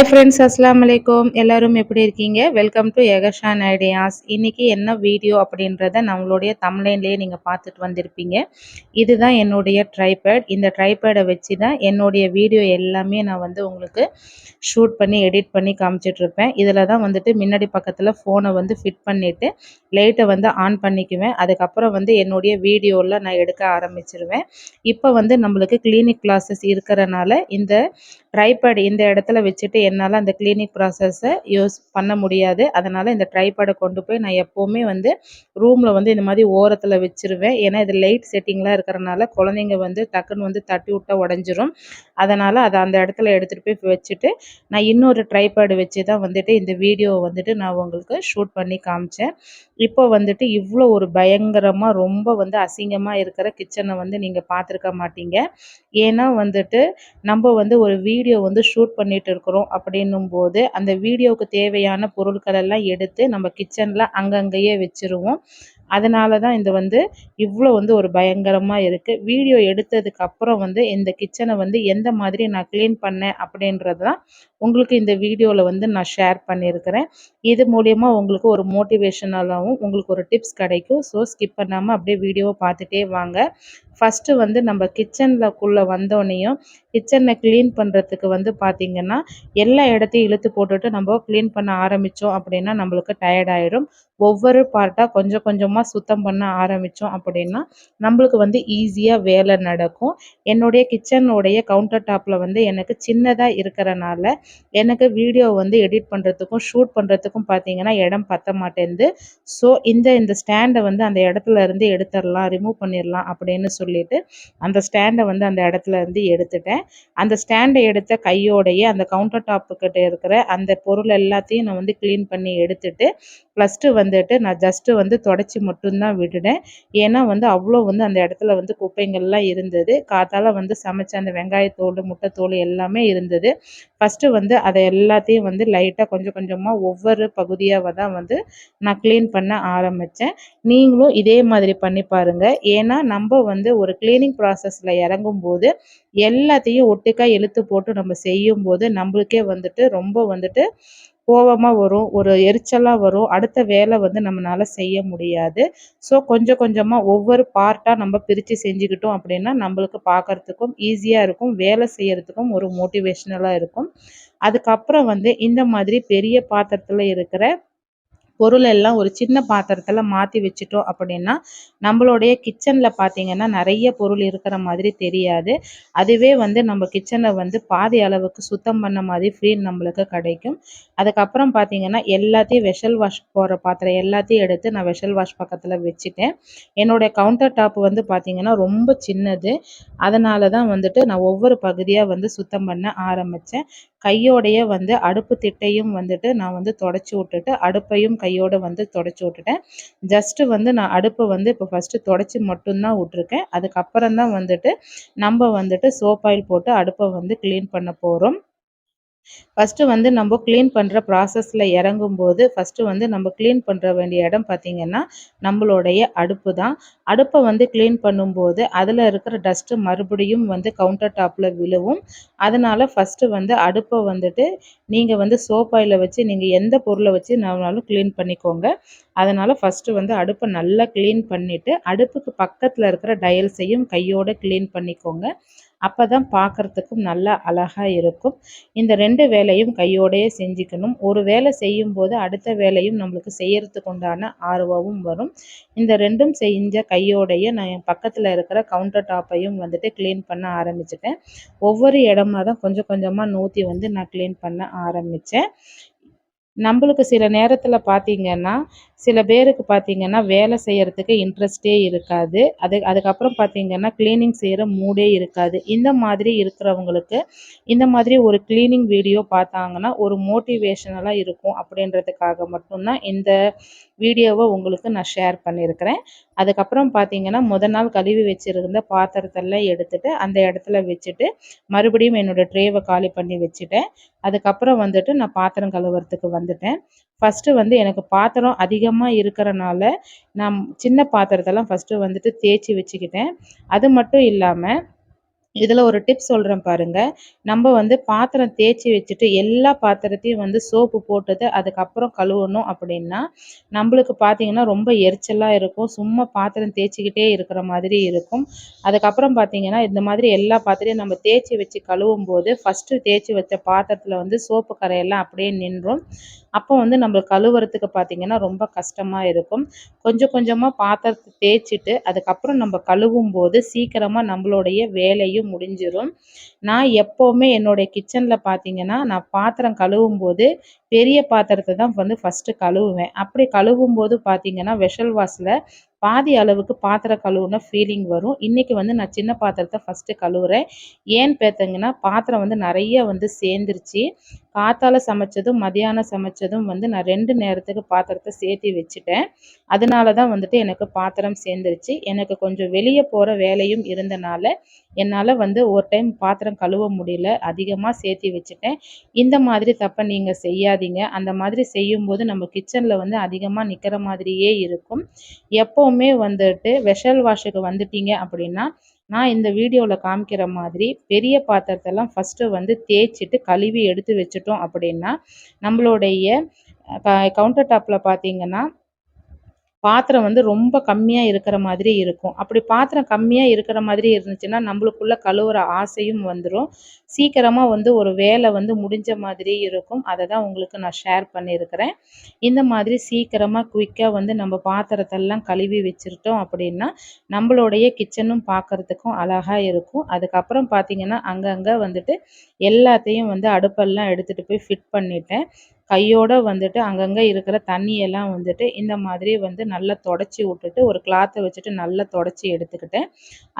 Hi friends அஸ்லாம் வலைக்கம் எல்லோரும் எப்படி இருக்கீங்க? வெல்கம் டு எகஷான் ஐடியாஸ் இன்றைக்கி என்ன வீடியோ அப்படின்றத நம்மளுடைய தமிழ்லேயே நீங்கள் பார்த்துட்டு வந்திருப்பீங்க. இதுதான் என்னுடைய ட்ரைபேட் இந்த ட்ரைபேடை வச்சு தான் என்னுடைய வீடியோ எல்லாமே நான் வந்து உங்களுக்கு ஷூட் பண்ணி எடிட் பண்ணி காமிச்சிட்ருப்பேன் இதில் தான் வந்துட்டு முன்னாடி பக்கத்தில் ஃபோனை வந்து ஃபிட் பண்ணிவிட்டு லைட்டை வந்து ஆன் பண்ணிக்குவேன். அதுக்கப்புறம் வந்து என்னுடைய வீடியோவில் நான் எடுக்க ஆரம்பிச்சிருவேன். இப்போ வந்து நம்மளுக்கு கிளினிக் கிளாஸஸ் இருக்கிறனால இந்த ட்ரைபேட் இந்த இடத்துல வச்சுட்டு என்னால் அந்த கிளீனிங் ப்ராசஸை யூஸ் பண்ண முடியாது. அதனால் இந்த ட்ரைபேடை கொண்டு போய் நான் எப்போவுமே வந்து ரூமில் வந்து இந்த மாதிரி ஓரத்தில் வச்சுருவேன். ஏன்னா இது லைட் செட்டிங்லாம் இருக்கிறனால குழந்தைங்க வந்து டக்குன்னு வந்து தட்டி விட்டால் உடஞ்சிரும். அதனால் அதை அந்த இடத்துல எடுத்துகிட்டு போய் வச்சுட்டு நான் இன்னொரு ட்ரைபேடு வச்சு தான் வந்துட்டு இந்த வீடியோவை வந்துட்டு நான் உங்களுக்கு ஷூட் பண்ணி காமிச்சேன். இப்போ வந்துட்டு இவ்வளோ ஒரு பயங்கரமாக ரொம்ப வந்து அசிங்கமாக இருக்கிற கிச்சனை வந்து நீங்கள் பார்த்துருக்க மாட்டீங்க. ஏன்னா வந்துட்டு நம்ம வந்து ஒரு வீடியோ வந்து ஷூட் பண்ணிகிட்டு இருக்கிறோம். அப்படின்னும் போது அந்த வீடியோவுக்கு தேவையான பொருட்களெல்லாம் எடுத்து நம்ம கிச்சனில் அங்கங்கேயே வச்சுருவோம். அதனால தான் இது வந்து இவ்வளோ வந்து ஒரு பயங்கரமாக இருக்குது வீடியோ எடுத்ததுக்கு அப்புறம் வந்து இந்த கிச்சனை வந்து எந்த மாதிரி நான் க்ளீன் பண்ணேன் அப்படின்றது தான் உங்களுக்கு இந்த வீடியோவில் வந்து நான் ஷேர் பண்ணியிருக்கிறேன். இது மூலயமா உங்களுக்கு ஒரு மோட்டிவேஷனலாகவும் உங்களுக்கு ஒரு டிப்ஸ் கிடைக்கும். ஸோ ஸ்கிப் பண்ணாமல் அப்படியே வீடியோவை பார்த்துட்டே வாங்க. ஃபஸ்ட்டு வந்து நம்ம கிச்சனில்குள்ளே வந்தோடனையும் கிச்சனை க்ளீன் பண்ணுறதுக்கு வந்து பார்த்திங்கன்னா எல்லா இடத்தையும் இழுத்து போட்டுட்டு நம்ம க்ளீன் பண்ண ஆரம்பித்தோம் அப்படின்னா நம்மளுக்கு டயர்டாயிடும் ஒவ்வொரு பார்ட்டாக கொஞ்சம் கொஞ்சமாக சுத்தம் பண்ண ஆரம்பித்தோம் அப்படின்னா நம்மளுக்கு வந்து ஈஸியாக வேலை நடக்கும். என்னுடைய கிச்சனுடைய கவுண்டர் டாப்பில் வந்து எனக்கு சின்னதாக இருக்கிறனால எனக்கு வீடியோ வந்து எடிட் பண்ணுறதுக்கும் ஷூட் பண்ணுறதுக்கும் பார்த்தீங்கன்னா இடம் பத்த மாட்டேங்குது ஸோ இந்த இந்த ஸ்டாண்டை வந்து அந்த இடத்துல இருந்து எடுத்துடலாம் ரிமூவ் பண்ணிடலாம் அப்படின்னு சொல்லிட்டு அந்த ஸ்டாண்டை வந்து அந்த இடத்துல இருந்து எடுத்துட்டேன். அந்த ஸ்டாண்டை எடுத்த கையோடையே அந்த கவுண்டர் டாப்புக்கிட்ட இருக்கிற அந்த பொருள் எல்லாத்தையும் நான் வந்து க்ளீன் பண்ணி எடுத்துட்டு ப்ளஸ்ட்டு வந்துட்டு நான் ஜஸ்ட்டு வந்து தொடச்சி மட்டும்தான் விட்டுட்டேன். ஏன்னா வந்து அவ்வளோ வந்து அந்த இடத்துல வந்து குப்பைங்கள்லாம் இருந்தது. காத்தால் வந்து சமைச்ச அந்த வெங்காயத்தோல் முட்டைத்தோல் எல்லாமே இருந்தது. ஃபஸ்ட்டு வந்து அதை எல்லாத்தையும் வந்து லைட்டாக கொஞ்சம் கொஞ்சமாக ஒவ்வொரு பகுதியாக தான் வந்து நான் க்ளீன் பண்ண ஆரம்பித்தேன் நீங்களும் இதே மாதிரி பண்ணி பாருங்கள் ஏன்னா நம்ம வந்து ஒரு க்ளீனிங் ப்ராசஸில் இறங்கும்போது எல்லாத்தையும் ஒட்டுக்காக இழுத்து போட்டு நம்ம செய்யும்போது நம்மளுக்கே வந்துட்டு ரொம்ப வந்துட்டு கோவமாக வரும் ஒரு எரிச்சலாக வரும். அடுத்த வேலை வந்து நம்மளால் செய்ய முடியாது. ஸோ கொஞ்சம் கொஞ்சமாக ஒவ்வொரு பார்ட்டாக நம்ம பிரித்து செஞ்சுக்கிட்டோம் அப்படின்னா நம்மளுக்கு பார்க்குறதுக்கும் ஈஸியாக இருக்கும். வேலை செய்கிறதுக்கும் ஒரு மோட்டிவேஷ்னலாக இருக்கும். அதுக்கப்புறம் வந்து இந்த மாதிரி பெரிய பாத்திரத்தில் இருக்கிற பொருள் எல்லாம் ஒரு சின்ன பாத்திரத்தில் மாற்றி வச்சுட்டோம் அப்படின்னா நம்மளுடைய கிச்சனில் பார்த்திங்கன்னா நிறைய பொருள் இருக்கிற மாதிரி தெரியாது. அதுவே வந்து நம்ம கிச்சனை வந்து பாதி அளவுக்கு சுத்தம் பண்ண மாதிரி ஃபீல் நம்மளுக்கு கிடைக்கும். அதுக்கப்புறம் பார்த்திங்கன்னா எல்லாத்தையும் வெஷல் வாஷ் போகிற பாத்திரம் எல்லாத்தையும் எடுத்து நான் வெஷல் வாஷ் பக்கத்தில் வச்சுட்டேன். என்னுடைய கவுண்டர் டாப் வந்து பார்த்திங்கன்னா ரொம்ப சின்னது. அதனால தான் வந்துட்டு நான் ஒவ்வொரு பகுதியாக வந்து சுத்தம் பண்ண ஆரம்பித்தேன் கையோடையே வந்து அடுப்பு திட்டையும் வந்துட்டு நான் வந்து தொடச்சி விட்டுட்டு அடுப்பையும் கை கையோடு வந்து தொடச்சி விட்டுட்டேன். ஜஸ்ட்டு வந்து நான் அடுப்பை வந்து இப்போ ஃபஸ்ட்டு தொடச்சி மட்டும்தான் விட்ருக்கேன் அதுக்கப்புறம் தான் வந்துட்டு நம்ம வந்துட்டு சோப் ஆயில் போட்டு அடுப்பை வந்து க்ளீன் பண்ண போகிறோம் ஃபஸ்ட்டு வந்து நம்ம க்ளீன் பண்ணுற ப்ராசஸில் இறங்கும்போது ஃபஸ்ட்டு வந்து நம்ம க்ளீன் பண்ணுற வேண்டிய இடம் பார்த்திங்கன்னா நம்மளுடைய அடுப்பு தான். அடுப்பை வந்து க்ளீன் பண்ணும்போது அதில் இருக்கிற டஸ்ட்டு மறுபடியும் வந்து கவுண்டர் டாப்பில் விழுவும். அதனால் ஃபஸ்ட்டு வந்து அடுப்பை வந்துட்டு நீங்கள் வந்து சோப்பாயில் வச்சு நீங்கள் எந்த பொருளை வச்சு நானாலும் க்ளீன் பண்ணிக்கோங்க. அதனால் ஃபஸ்ட்டு வந்து அடுப்பை நல்லா க்ளீன் பண்ணிவிட்டு அடுப்புக்கு பக்கத்தில் இருக்கிற டயல்ஸையும் கையோடு க்ளீன் பண்ணிக்கோங்க. அப்போ தான் பார்க்குறதுக்கும் நல்லா அழகாக இருக்கும். இந்த ரெண்டு வேலையும் கையோடையே செஞ்சுக்கணும். ஒரு வேலை செய்யும்போது அடுத்த வேலையும் நம்மளுக்கு செய்யறதுக்கு உண்டான ஆர்வமும் வரும். இந்த ரெண்டும் செஞ்ச கையோடைய நான் என் பக்கத்தில் இருக்கிற கவுண்டர் டாப்பையும் வந்துட்டு க்ளீன் பண்ண ஆரம்பிச்சிட்டேன். ஒவ்வொரு இடமா தான் கொஞ்சம் கொஞ்சமாக நூற்றி வந்து நான் க்ளீன் பண்ண ஆரம்பித்தேன் நம்மளுக்கு சில நேரத்தில் பார்த்திங்கன்னா சில பேருக்கு பார்த்திங்கன்னா வேலை செய்கிறதுக்கு இன்ட்ரெஸ்ட்டே இருக்காது. அது அதுக்கப்புறம் பார்த்திங்கன்னா க்ளீனிங் செய்கிற மூடே இருக்காது. இந்த மாதிரி இருக்கிறவங்களுக்கு இந்த மாதிரி ஒரு க்ளீனிங் வீடியோ பார்த்தாங்கன்னா ஒரு மோட்டிவேஷனலாக இருக்கும் அப்படின்றதுக்காக மட்டும்தான் இந்த வீடியோவை உங்களுக்கு நான் ஷேர் பண்ணியிருக்கிறேன். அதுக்கப்புறம் பார்த்திங்கன்னா முத நாள் கழுவி வச்சுருந்த பாத்திரத்தெல்லாம் எடுத்துகிட்டு அந்த இடத்துல வச்சுட்டு மறுபடியும் என்னோடய ட்ரேவை காலி பண்ணி வச்சுட்டேன். அதுக்கப்புறம் வந்துட்டு நான் பாத்திரம் கழுவுறதுக்கு வந்துட்டேன். ஃபஸ்ட்டு வந்து எனக்கு பாத்திரம் அதிகம் அதிகமாக இருக்கிறனால நான் சின்ன பாத்திரத்தெல்லாம் ஃபஸ்ட்டு வந்துட்டு தேய்ச்சி வச்சுக்கிட்டேன். அது மட்டும் இல்லாமல் இதில் ஒரு டிப்ஸ் சொல்கிறேன் பாருங்கள் நம்ம வந்து பாத்திரம் தேய்ச்சி வச்சுட்டு எல்லா பாத்திரத்தையும் வந்து சோப்பு போட்டது அதுக்கப்புறம் கழுவணும் அப்படின்னா நம்மளுக்கு பார்த்தீங்கன்னா ரொம்ப எரிச்சலாக இருக்கும். சும்மா பாத்திரம் தேய்ச்சிக்கிட்டே இருக்கிற மாதிரி இருக்கும். அதுக்கப்புறம் பார்த்தீங்கன்னா இந்த மாதிரி எல்லா பாத்திரையும் நம்ம தேய்ச்சி வச்சு கழுவும் போது ஃபஸ்ட்டு தேய்ச்சி வச்ச பாத்திரத்தில் வந்து சோப்பு கரையெல்லாம் அப்படியே நின்றும். அப்போ வந்து நம்ம கழுவுறதுக்கு பார்த்திங்கன்னா ரொம்ப கஷ்டமாக இருக்கும். கொஞ்சம் கொஞ்சமாக பாத்திரத்தை தேய்ச்சிட்டு அதுக்கப்புறம் நம்ம கழுவும் போது சீக்கிரமாக நம்மளுடைய வேலையும் முடிஞ்சிடும் நான் எப்போவுமே என்னுடைய கிச்சனில் பார்த்தீங்கன்னா நான் பாத்திரம் கழுவும் போது பெரிய பாத்திரத்தை தான் வந்து ஃபஸ்ட்டு கழுவுவேன். அப்படி கழுவும் போது பார்த்திங்கன்னா வெஷல் வாஷில் பாதி அளவுக்கு பாத்திரம் கழுவுன ஃபீலிங் வரும். இன்றைக்கி வந்து நான் சின்ன பாத்திரத்தை ஃபஸ்ட்டு கழுவுறேன். ஏன்னு பார்த்தீங்கன்னா பாத்திரம் வந்து நிறைய வந்து சேர்ந்துருச்சு. காத்தால் சமைச்சதும் மதியானம் சமைச்சதும் வந்து நான் ரெண்டு நேரத்துக்கு பாத்திரத்தை சேர்த்து வச்சுட்டேன். அதனால தான் வந்துட்டு எனக்கு பாத்திரம் சேர்ந்துருச்சு. எனக்கு கொஞ்சம் வெளியே போகிற வேலையும் இருந்தனால என்னால் வந்து ஒரு டைம் பாத்திரம் கழுவ முடியல அதிகமாக சேர்த்தி வச்சுட்டேன். இந்த மாதிரி தப்பை நீங்கள் செய்யாதீங்க. அந்த மாதிரி செய்யும்போது நம்ம கிச்சனில் வந்து அதிகமாக நிற்கிற மாதிரியே இருக்கும். எப்போவுமே வந்துட்டு வெஷல் வாஷுக்கு வந்துட்டீங்க அப்படின்னா நான் இந்த வீடியோவில் காமிக்கிற மாதிரி பெரிய பாத்திரத்தெல்லாம் ஃபஸ்ட்டு வந்து தேய்ச்சிட்டு கழுவி எடுத்து வச்சுட்டோம் அப்படின்னா நம்மளுடைய கவுண்டர் டாப்பில் பார்த்தீங்கன்னா பாத்திரம் வந்து ரொம்ப கம்மியாக இருக்கிற மாதிரி இருக்கும். அப்படி பாத்திரம் கம்மியாக இருக்கிற மாதிரி இருந்துச்சுன்னா நம்மளுக்குள்ள கழுவுற ஆசையும் வந்துடும் சீக்கிரமாக வந்து ஒரு வேலை வந்து முடிஞ்ச மாதிரி இருக்கும். அதை தான் உங்களுக்கு நான் ஷேர் பண்ணியிருக்கிறேன். இந்த மாதிரி சீக்கிரமாக குயிக்காக வந்து நம்ம பாத்திரத்தெல்லாம் கழுவி வச்சுருட்டோம் அப்படின்னா நம்மளுடைய கிச்சனும் பார்க்குறதுக்கும் அழகாக இருக்கும். அதுக்கப்புறம் பார்த்திங்கன்னா அங்கங்கே வந்துட்டு எல்லாத்தையும் வந்து அடுப்பெல்லாம் எடுத்துகிட்டு போய் ஃபிட் பண்ணிட்டேன். கையோடு வந்துட்டு அங்கங்கே இருக்கிற தண்ணியெல்லாம் வந்துட்டு இந்த மாதிரி வந்து நல்லா தொடச்சி விட்டுட்டு ஒரு கிளாத்தை வச்சுட்டு நல்லா தொடச்சி எடுத்துக்கிட்டேன்.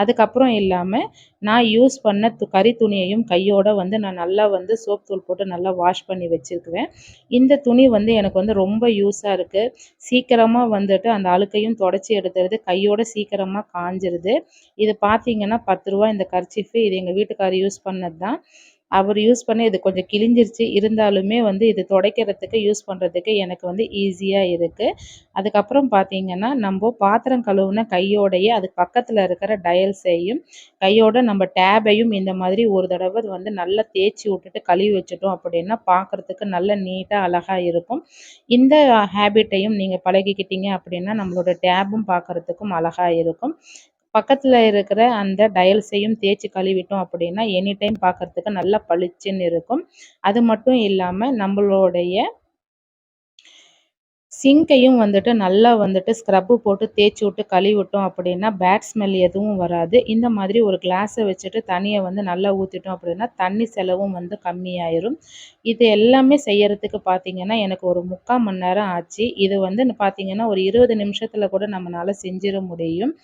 அதுக்கப்புறம் இல்லாமல் நான் யூஸ் பண்ண து கறி துணியையும் கையோடு வந்து நான் நல்லா வந்து சோப் தூள் போட்டு நல்லா வாஷ் பண்ணி வச்சுருக்குவேன். இந்த துணி வந்து எனக்கு வந்து ரொம்ப யூஸாக இருக்குது சீக்கிரமாக வந்துட்டு அந்த அழுக்கையும் தொடச்சி எடுத்துறது கையோட சீக்கிரமாக காஞ்சிருது. இது பார்த்தீங்கன்னா பத்து ரூபா இந்த கர்ச்சிஃபு இது எங்கள் வீட்டுக்காரர் யூஸ் பண்ணது தான் அவர் யூஸ் பண்ணி இது கொஞ்சம் கிழிஞ்சிருச்சு. இருந்தாலுமே வந்து இது துடைக்கிறதுக்கு யூஸ் பண்ணுறதுக்கு எனக்கு வந்து ஈஸியாக இருக்குது அதுக்கப்புறம் பார்த்திங்கன்னா நம்ம பாத்திரம் கழுவுன கையோடையே அதுக்கு பக்கத்தில் இருக்கிற டயல்ஸையும் கையோட நம்ம டேபையும் இந்த மாதிரி ஒரு தடவை வந்து நல்லா தேய்ச்சி விட்டுட்டு கழுவி வச்சுட்டோம் அப்படின்னா பார்க்குறதுக்கு நல்ல நீட்டாக அழகாக இருக்கும். இந்த ஹேபிட்டையும் நீங்கள் பழகிக்கிட்டீங்க அப்படின்னா நம்மளோட டேபும் பார்க்குறதுக்கும் அழகாக இருக்கும். பக்கத்தில் இருக்கிற அந்த டயல்ஸையும் தேய்ச்சி கழுவிட்டோம் அப்படின்னா எனி டைம் பார்க்கறதுக்கு நல்லா பளிச்சுன்னு இருக்கும். அது மட்டும் இல்லாமல் நம்மளுடைய சிங்கையும் வந்துட்டு நல்லா வந்துட்டு ஸ்க்ரப்பு போட்டு தேய்ச்சி விட்டு கழுவி விட்டோம் அப்படின்னா பேட் ஸ்மெல் எதுவும் வராது. இந்த மாதிரி ஒரு கிளாஸை வச்சுட்டு தண்ணியை வந்து நல்லா ஊற்றிட்டோம் அப்படின்னா தண்ணி செலவும் வந்து கம்மியாயிரும். இது எல்லாமே செய்யறதுக்கு பார்த்தீங்கன்னா எனக்கு ஒரு முக்கால் மணி நேரம் ஆச்சு. இது வந்து பார்த்தீங்கன்னா ஒரு இருபது நிமிஷத்தில் கூட நம்மளால் செஞ்சிட முடியும்.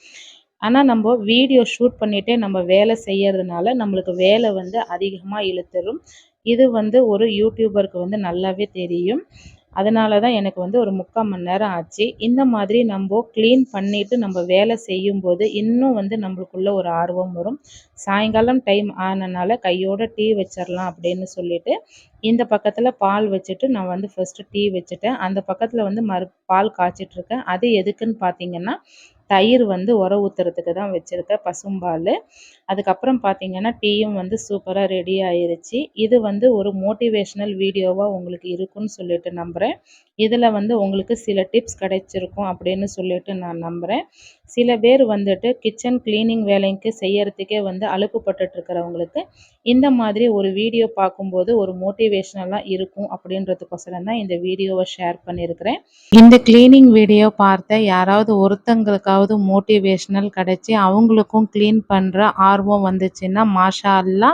ஆனால் நம்ம வீடியோ ஷூட் பண்ணிகிட்டே நம்ம வேலை செய்கிறதுனால நம்மளுக்கு வேலை வந்து அதிகமாக இழுத்துரும். இது வந்து ஒரு யூடியூபருக்கு வந்து நல்லாவே தெரியும். அதனால தான் எனக்கு வந்து ஒரு முக்கால் மணி நேரம் ஆச்சு. இந்த மாதிரி நம்ம க்ளீன் பண்ணிவிட்டு நம்ம வேலை செய்யும்போது இன்னும் வந்து நம்மளுக்குள்ள ஒரு ஆர்வம் வரும். சாயங்காலம் டைம் ஆனனால கையோட டீ வச்சிடலாம் அப்படின்னு சொல்லிட்டு இந்த பக்கத்தில் பால் வச்சுட்டு நான் வந்து ஃபஸ்ட்டு டீ வச்சுட்டேன். அந்த பக்கத்தில் வந்து மறு பால் காய்ச்சிட்ருக்கேன் அது எதுக்குன்னு பார்த்தீங்கன்னா தயிர் வந்து உர ஊற்றுறதுக்கு தான் வச்சுருக்கேன் பசும்பால் அதுக்கப்புறம் பார்த்திங்கன்னா டீயும் வந்து சூப்பராக ரெடி ஆயிருச்சு. இது வந்து ஒரு மோட்டிவேஷ்னல் வீடியோவாக உங்களுக்கு இருக்குன்னு சொல்லிட்டு நம்புகிறேன் இதில் வந்து உங்களுக்கு சில டிப்ஸ் கிடைச்சிருக்கும் அப்படின்னு சொல்லிட்டு நான் நம்புகிறேன் சில பேர் வந்துட்டு கிச்சன் க்ளீனிங் வேலைக்கு செய்யறதுக்கே வந்து அலுப்புப்பட்டுருக்கிறவங்களுக்கு இந்த மாதிரி ஒரு வீடியோ பார்க்கும்போது ஒரு மோட்டிவேஷ்னலாக இருக்கும் அப்படின்றதுக்கோசரம் தான் இந்த வீடியோவை ஷேர் பண்ணியிருக்கிறேன். இந்த க்ளீனிங் வீடியோ பார்த்த யாராவது ஏதாவது மோட்டிவேஷ்னல் கிடச்சி அவங்களுக்கும் க்ளீன் பண்ணுற ஆர்வம் வந்துச்சுன்னா மாஷா அல்லா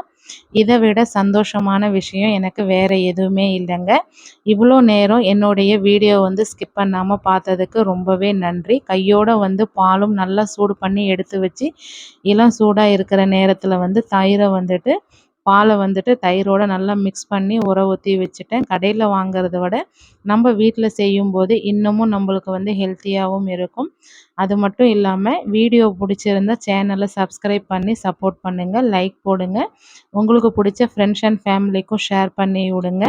இதை விட சந்தோஷமான விஷயம் எனக்கு வேறு எதுவுமே இல்லைங்க. இவ்வளோ நேரம் என்னுடைய வீடியோ வந்து ஸ்கிப் பண்ணாமல் பார்த்ததுக்கு ரொம்பவே நன்றி. கையோடு வந்து பாலும் நல்லா சூடு பண்ணி எடுத்து வச்சு இளம் சூடாக இருக்கிற நேரத்தில் வந்து தயிரை வந்துட்டு பாலை வந்துட்டு தயிரோடு நல்லா மிக்ஸ் பண்ணி உர ஊற்றி வச்சுட்டேன். கடையில் வாங்குறத விட நம்ம வீட்டில் செய்யும்போது இன்னமும் நம்மளுக்கு வந்து ஹெல்த்தியாகவும் இருக்கும். அது மட்டும் இல்லாமல் வீடியோ பிடிச்சிருந்தா சேனலை சப்ஸ்கிரைப் பண்ணி சப்போர்ட் பண்ணுங்கள் லைக் போடுங்க. உங்களுக்கு பிடிச்ச ஃப்ரெண்ட்ஸ் அண்ட் ஃபேமிலிக்கும் ஷேர் பண்ணி விடுங்க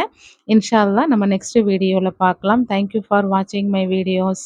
இன்ஷால்லாம் நம்ம நெக்ஸ்ட் வீடியோவில் பார்க்கலாம். தேங்க்யூ ஃபார் வாட்சிங் மை வீடியோஸ்